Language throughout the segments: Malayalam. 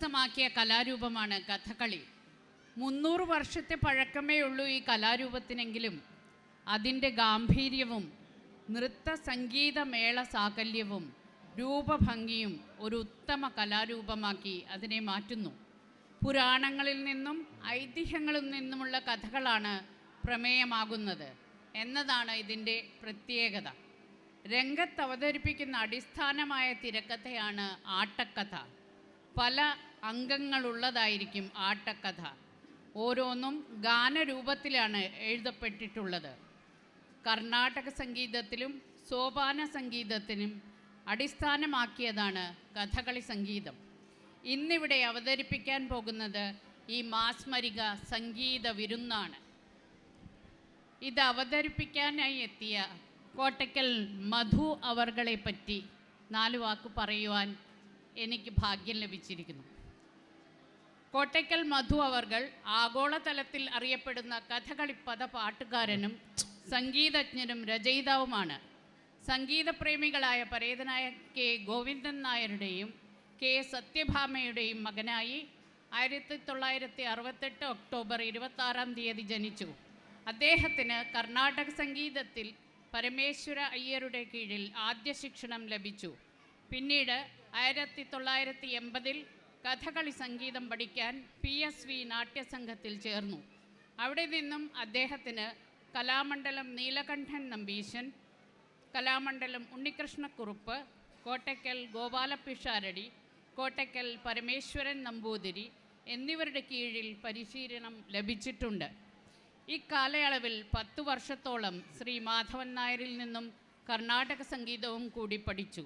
പ്രശസ്തമാക്കിയ കലാരൂപമാണ് കഥകളി. മുന്നൂറ് വർഷത്തെ പഴക്കമേ ഉള്ളൂ ഈ കലാരൂപത്തിനെങ്കിലും. അതിന്റെ ഗാംഭീര്യവും നൃത്ത സംഗീത മേള സാകല്യവും രൂപഭംഗിയും ഒരു ഉത്തമ കലാരൂപമാക്കി അതിനെ മാറ്റുന്നു. പുരാണങ്ങളിൽ നിന്നും ഐതിഹ്യങ്ങളിൽ നിന്നുമുള്ള കഥകളാണ് പ്രമേയമാകുന്നത് എന്നതാണ് ഇതിന്റെ പ്രത്യേകത. രംഗത്ത് അവതരിപ്പിക്കുന്ന അടിസ്ഥാനമായ തിരക്കഥയാണ് ആട്ടക്കഥ. പല അംഗങ്ങളുള്ളതായിരിക്കും ആട്ടക്കഥ. ഓരോന്നും ഗാനരൂപത്തിലാണ് എഴുതപ്പെട്ടിട്ടുള്ളത്. കർണാടക സംഗീതത്തിലും സോപാന സംഗീതത്തിനും അടിസ്ഥാനമാക്കിയതാണ് കഥകളി സംഗീതം. ഇന്നിവിടെ അവതരിപ്പിക്കാൻ പോകുന്നത് ഈ മാസ്മരിക സംഗീത വിരുന്നാണ്. ഇത് അവതരിപ്പിക്കാനായി എത്തിയ കോട്ടയ്ക്കൽ മധു അവർകളെ പറ്റി നാല് വാക്ക് പറയുവാൻ എനിക്ക് ഭാഗ്യം ലഭിച്ചിരിക്കുന്നു. കോട്ടയ്ക്കൽ മധു അവർകൾ ആഗോളതലത്തിൽ അറിയപ്പെടുന്ന കഥകളിപ്പദ പാട്ടുകാരനും സംഗീതജ്ഞനും രചയിതാവുമാണ്. സംഗീതപ്രേമികളായ പരേതനായ കെ ഗോവിന്ദൻ നായരുടെയും കെ സത്യഭാമയുടെയും മകനായി ആയിരത്തി തൊള്ളായിരത്തി അറുപത്തെട്ട് ഒക്ടോബർ ഇരുപത്താറാം തീയതി ജനിച്ചു. അദ്ദേഹത്തിന് കർണാടക സംഗീതത്തിൽ പരമേശ്വര അയ്യരുടെ കീഴിൽ ആദ്യ ശിക്ഷണം ലഭിച്ചു. പിന്നീട് ആയിരത്തി തൊള്ളായിരത്തി എൺപതിൽ കഥകളി സംഗീതം പഠിക്കാൻ പി എസ് വി നാട്യസംഘത്തിൽ ചേർന്നു. അവിടെ നിന്നും അദ്ദേഹത്തിന് കലാമണ്ഡലം നീലകണ്ഠൻ നമ്പീശൻ കലാമണ്ഡലം ഉണ്ണികൃഷ്ണക്കുറുപ്പ് കോട്ടയ്ക്കൽ ഗോപാലപിഷാരടി കോട്ടയ്ക്കൽ പരമേശ്വരൻ നമ്പൂതിരി എന്നിവരുടെ കീഴിൽ പരിശീലനം ലഭിച്ചിട്ടുണ്ട്. ഇക്കാലയളവിൽ കാലയളവിൽ പത്തു വർഷത്തോളം ശ്രീ മാധവൻ നായരിൽ നിന്നും കർണാടക സംഗീതവും കൂടി പഠിച്ചു.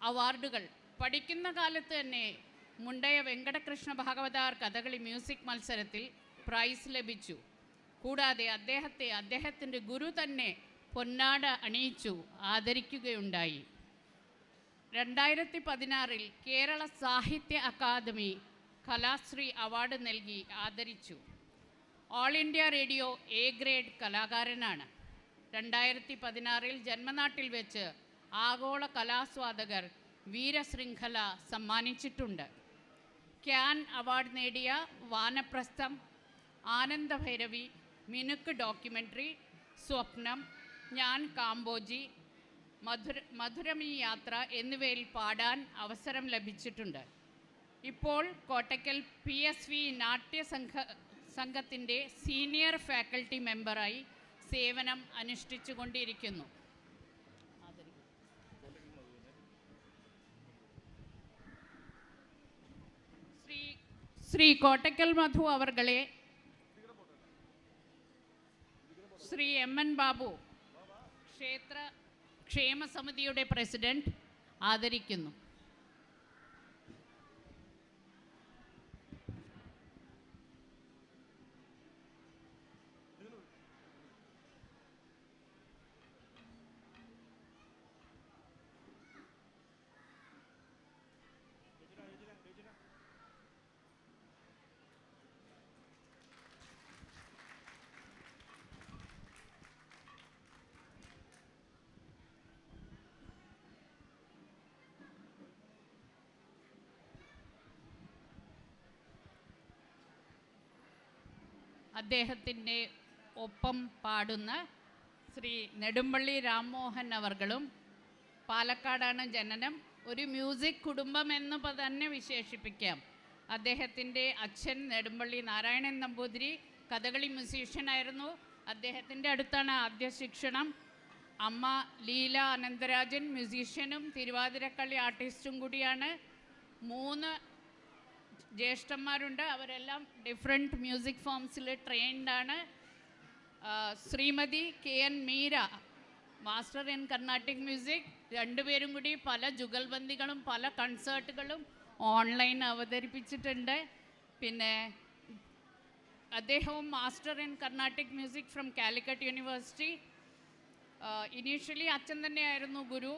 അവാർഡുകൾ പഠിക്കുന്ന കാലത്ത് തന്നെ മുണ്ടയ വെങ്കടകൃഷ്ണ ഭാഗവതാർ കഥകളി മ്യൂസിക് മത്സരത്തിൽ പ്രൈസ് ലഭിച്ചു. കൂടാതെ അദ്ദേഹത്തെ അദ്ദേഹത്തിന്റെ ഗുരു തന്നെ പൊന്നാട അണിയിച്ചു ആദരിക്കുകയുണ്ടായി. രണ്ടായിരത്തി പതിനാറിൽ കേരള സാഹിത്യ അക്കാദമി കലാശ്രീ അവാർഡ് നൽകി ആദരിച്ചു. All India radio A grade കലാകാരനാണ്. രണ്ടായിരത്തി പതിനാറിൽ ജന്മനാട്ടിൽ വെച്ച് ആഗോള കലാസ്വാദകർ വീരശൃംഖല സമ്മാനിച്ചിട്ടുണ്ട്. ക്യാൻ അവാർഡ് നേടിയ വാനപ്രസ്ഥം ആനന്ദഭൈരവി മിനുക്ക് ഡോക്യുമെന്ററി സ്വപ്നം ഞാൻ കാംബോജി മധുര മധുരമീ യാത്ര എന്നിവയിൽ പാടാൻ അവസരം ലഭിച്ചിട്ടുണ്ട്. ഇപ്പോൾ കോട്ടയ്ക്കൽ പി എസ് വി നാട്യസംഘ സംഘത്തിന്റെ സീനിയർ ഫാക്കൽറ്റി മെമ്പറായി സേവനം അനുഷ്ഠിച്ചു കൊണ്ടിരിക്കുന്നു ശ്രീ ശ്രീ കോട്ടയ്ക്കൽ മധു അവർകളെ ശ്രീ എം എൻ ബാബു ക്ഷേത്ര ക്ഷേമസമിതിയുടെ പ്രസിഡന്റ് ആദരിക്കുന്നു. അദ്ദേഹത്തിന്റെ ഒപ്പം പാടുന്ന ശ്രീ നെടുമ്പള്ളി രാംമോഹൻ അവർകളും പാലക്കാടാണ് ജനനം. ഒരു മ്യൂസിക് കുടുംബം എന്ന് തന്നെ വിശേഷിപ്പിക്കാം. അദ്ദേഹത്തിന്റെ അച്ഛൻ നെടുമ്പള്ളി നാരായണൻ നമ്പൂതിരി കഥകളി മ്യൂസീഷ്യനായിരുന്നു അദ്ദേഹത്തിന്റെ അടുത്താണ് ആദ്യ ശിക്ഷണം. അമ്മ ലീല അനന്തരാജൻ മ്യൂസീഷ്യനും തിരുവാതിരക്കളി ആർട്ടിസ്റ്റും കൂടിയാണ്. മൂന്ന് ജ്യേഷ്ഠന്മാരുണ്ട്. അവരെല്ലാം ഡിഫറെന്റ് മ്യൂസിക് ഫോംസിൽ ട്രെയിൻഡ് ആണ്. Shrimati K N Meera master in Carnatic music രണ്ടുപേരും കൂടി പല ജുഗൽബന്ദികളും പല കൺസേർട്ടുകളും ഓൺലൈൻ അവതരിപ്പിച്ചിട്ടുണ്ട്. പിന്നെ അദ്ദേഹവും master in Carnatic music from Calicut university initially അച്ഛൻ തന്നെയായിരുന്നു ഗുരു.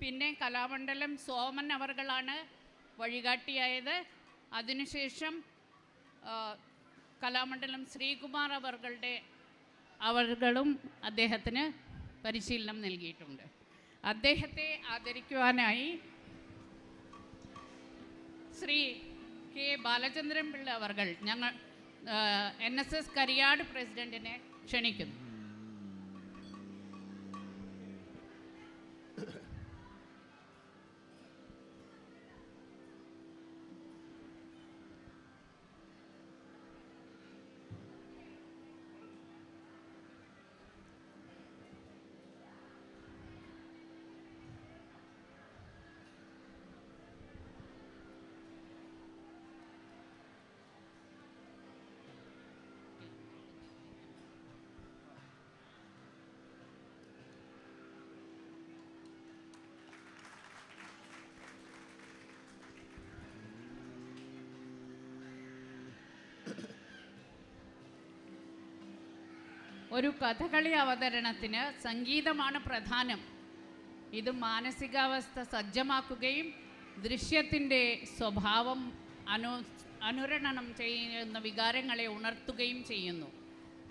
പിന്നെ കലാമണ്ഡലം സോമൻ അവർകളാണ് വഴികാട്ടിയായത്. അതിനുശേഷം കലാമണ്ഡലം ശ്രീകുമാർ അവർകളുടെ അവർകളും അദ്ദേഹത്തിന് പരിശീലനം നൽകിയിട്ടുണ്ട്. അദ്ദേഹത്തെ ആദരിക്കുവാനായി ശ്രീ കെ. ബാലചന്ദ്രൻ പിള്ള അവർകൾ ഞങ്ങൾ എൻ എസ് എസ് കരിയാട് പ്രസിഡന്റിനെ ക്ഷണിക്കുന്നു. ഒരു കഥകളി അവതരണത്തിന് സംഗീതമാണ് പ്രധാനം. ഇത് മാനസികാവസ്ഥ സജ്ജമാക്കുകയും ദൃശ്യത്തിന്റെ സ്വഭാവം അനു അനുരണനം ചെയ്യുന്ന വികാരങ്ങളെ ഉണർത്തുകയും ചെയ്യുന്നു.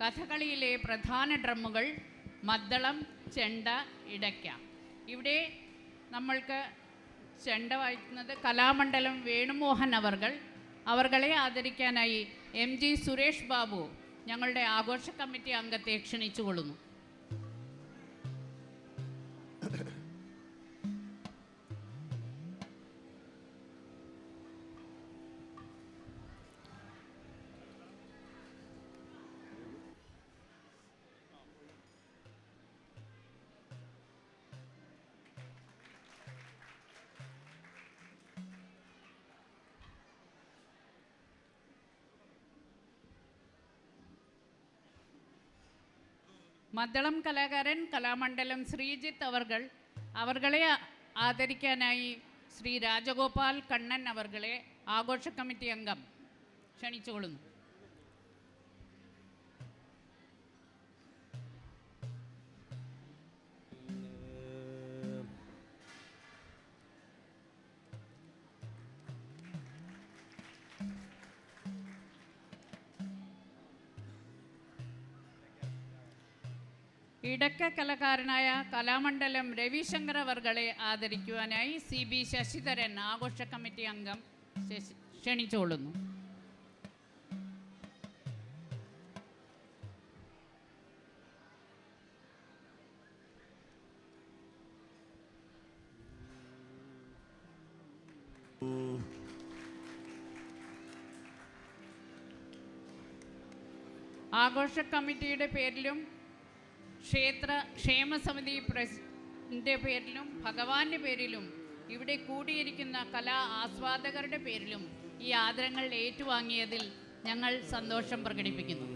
കഥകളിയിലെ പ്രധാന ഡ്രമ്മുകൾ മദ്ദളം ചെണ്ട ഇടയ്ക്ക. ഇവിടെ നമ്മൾക്ക് ചെണ്ട വായിക്കുന്നത് കലാമണ്ഡലം വേണുമോഹൻ അവർകൾ. അവർകളെ ആദരിക്കാനായി എം ജി സുരേഷ് ബാബു ഞങ്ങളുടെ ആഘോഷ കമ്മിറ്റി അംഗത്തെ ക്ഷണിച്ചുകൊള്ളുന്നു. മദ്ദളം കലാകാരൻ കലാമണ്ഡലം ശ്രീജിത്ത് അവർകൾ അവർകളെ ആദരിക്കാനായി ശ്രീ രാജഗോപാൽ കണ്ണൻ അവർകളെ ആഘോഷ കമ്മിറ്റി അംഗം ക്ഷണിച്ചുകൊള്ളുന്നു. ഇടക്ക കലാകാരനായ കലാമണ്ഡലം രവിശങ്കർ അവർകളെ ആദരിക്കുവാനായി സി ബി ശശിധരൻ ആഘോഷ കമ്മിറ്റി അംഗം ക്ഷണിച്ചോളുന്നു ആഘോഷ കമ്മിറ്റിയുടെ പേരിലും ക്ഷേത്ര ക്ഷേമസമിതി പ്രസിഡന്റ് പേരിലും ഭഗവാന്റെ പേരിലും ഇവിടെ കൂടിയിരിക്കുന്ന കലാ ആസ്വാദകരുടെ പേരിലും ഈ ആദരങ്ങൾ ഏറ്റുവാങ്ങിയതിൽ ഞങ്ങൾ സന്തോഷം പ്രകടിപ്പിക്കുന്നു.